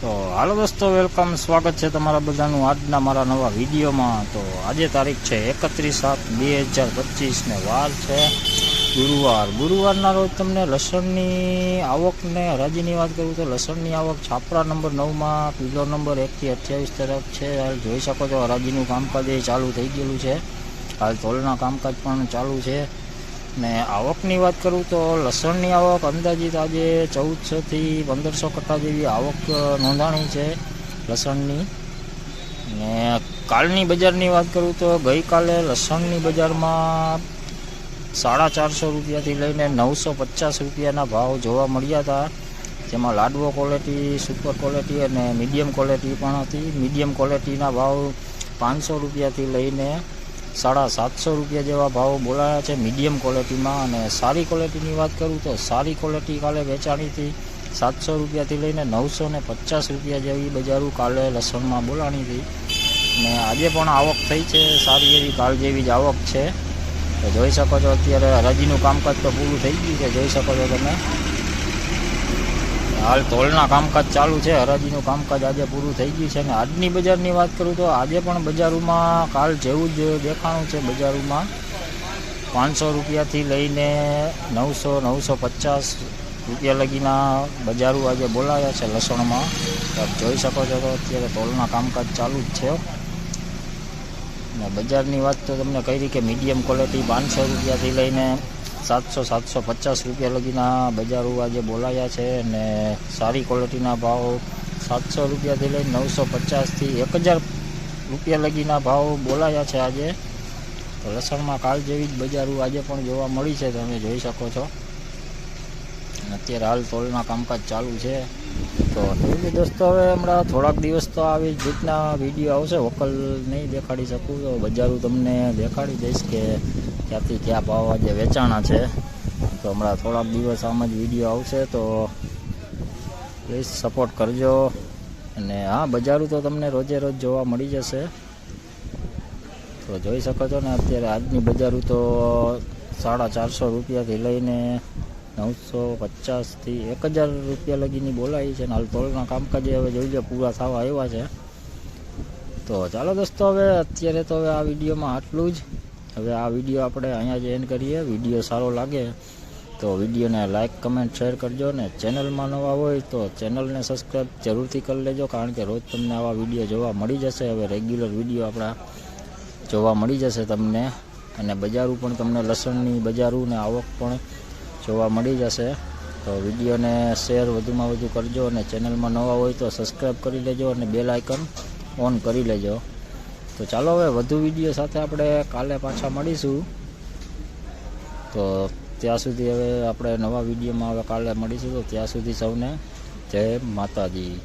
તો હાલો દોસ્તો, વેલકમ. સ્વાગત છે તમારા બધાનું આજના મારા નવા વિડીયોમાં. તો આજે તારીખ છે એકત્રીસ સાત બે હજાર પચીસને વાર છે ગુરુવાર. ગુરુવારના રોજ તમને લસણની આવકને હરાજીની વાત કરું તો લસણની આવક છાપરા નંબર નવમાં પીલો નંબર એકથી અઠ્યાવીસ તરફ છે. હાલ જોઈ શકો છો હરાજીનું કામકાજ એ ચાલુ થઈ ગયેલું છે. હાલ તોલના કામકાજ પણ ચાલુ છે. ને આવકની વાત કરું તો લસણની આવક અંદાજિત આજે ચૌદસોથી પંદરસો કટ્ટા જેવી આવક નોંધાણી છે લસણની. ને કાલની બજારની વાત કરું તો ગઈકાલે લસણની બજારમાં સાડા ચારસો રૂપિયાથી લઈને નવસો પચાસ રૂપિયાના ભાવ જોવા મળ્યા હતા. જેમાં લાડવો ક્વોલિટી સુપર ક્વોલિટી અને મીડિયમ ક્વોલિટી પણ હતી. મીડિયમ ક્વોલિટીના ભાવ પાંચસો રૂપિયાથી લઈને સાડા સાતસો રૂપિયા જેવા ભાવ બોલાયા છે મીડિયમ ક્વોલિટીમાં અને સારી ક્વોલિટીની વાત કરું તો સારી ક્વોલિટી કાલે વેચાણીથી સાતસો રૂપિયાથી લઈને નવસો ને પચાસ રૂપિયા જેવી બજારું કાલે લસણમાં બોલાણી હતી. ને આજે પણ આવક થઈ છે, સારી એવી કાલ જેવી જ આવક છે. તો જોઈ શકો છો અત્યારે હરાજીનું કામકાજ તો પૂરું થઈ ગયું છે. જોઈ શકો છો તમે. હાલ તોલના કામકાજ ચાલુ છે, હરાજીનું કામકાજ આજે પૂરું થઈ ગયું છે અને આજની બજારની વાત કરું તો આજે પણ બજારોમાં કાલ જેવું જ દેખાણું છે, બજારોમાં પાંચસો રૂપિયાથી લઈને નવસો નવસો પચાસ રૂપિયા લગીના બજારો આજે બોલાયા છે લસણમાં. આપ જોઈ શકો છો તો અત્યારે તોલના કામકાજ ચાલુ જ છે. ને બજારની વાત તો તમને કહી કે મીડિયમ ક્વોલિટી પાંચસો રૂપિયાથી લઈને સાતસો સાતસો પચાસ રૂપિયા લગીના બજારો આજે બોલાયા છે અને સારી ક્વોલિટીના ભાવ સાતસો રૂપિયાથી લઈને નવસો પચાસથી એક હજાર રૂપિયા લગીના ભાવ બોલાયા છે આજે. તો લસણમાં કાલ જેવી જ બજારો આજે પણ જોવા મળી છે, તમે જોઈ શકો છો. અત્યારે હાલ તોલના કામકાજ ચાલુ છે. તો એટલે દોસ્તો, હવે હમણાં થોડાક દિવસ તો આવી રીતના વીડિયો આવશે. વકલ નહીં દેખાડી શકું તો બજારો તમને દેખાડી દઈશ કે ક્યાંથી ક્યાં ભાવ આજે વેચાણા છે. તો હમણાં થોડાક દિવસ આમ જ વીડિયો આવશે, તો પ્લીઝ સપોર્ટ કરજો. અને હા, બજારો તો તમને રોજે રોજ જોવા મળી જશે. તો જોઈ શકો છો ને, અત્યારે આજની બજારો તો સાડા ચારસો રૂપિયાથી લઈને નવસો પચાસથી એક હજાર રૂપિયા લગીની બોલાવી છે અને હાલ તોલના કામકાજ હવે જોઈ લો, પૂરા થવા આવ્યા છે. તો ચાલો દોસ્તો, હવે અત્યારે તો હવે આ વિડીયોમાં આટલું જ. હવે આ વીડિયો આપણે અહીંયા જ એન્ડ કરીએ. વીડિયો સારો લાગે તો વિડીયોને લાઇક કમેન્ટ શેર કરજો ને ચેનલમાં નવા હોય તો ચેનલને સબસ્ક્રાઈબ જરૂરથી કરી લેજો કારણ કે રોજ તમને આવા વીડિયો જોવા મળી જશે. હવે રેગ્યુલર વીડિયો આપણા જોવા મળી જશે તમને અને બજારું પણ તમને લસણની બજારું ને આવક પણ જોવા મળી જશે. તો વિડીયોને શેર વધુમાં વધુ કરજો અને ચેનલમાં નવા હોય તો સબસ્ક્રાઈબ કરી લેજો અને બેલ આઇકન ઓન કરી લેજો. તો ચાલો હવે વધુ વીડિયો સાથે આપણે કાલે પાછા મળીશું. તો ત્યાં સુધી હવે આપણે નવા વિડીયોમાં હવે કાલે મળીશું. તો ત્યાં સુધી સૌને જય માતાજી.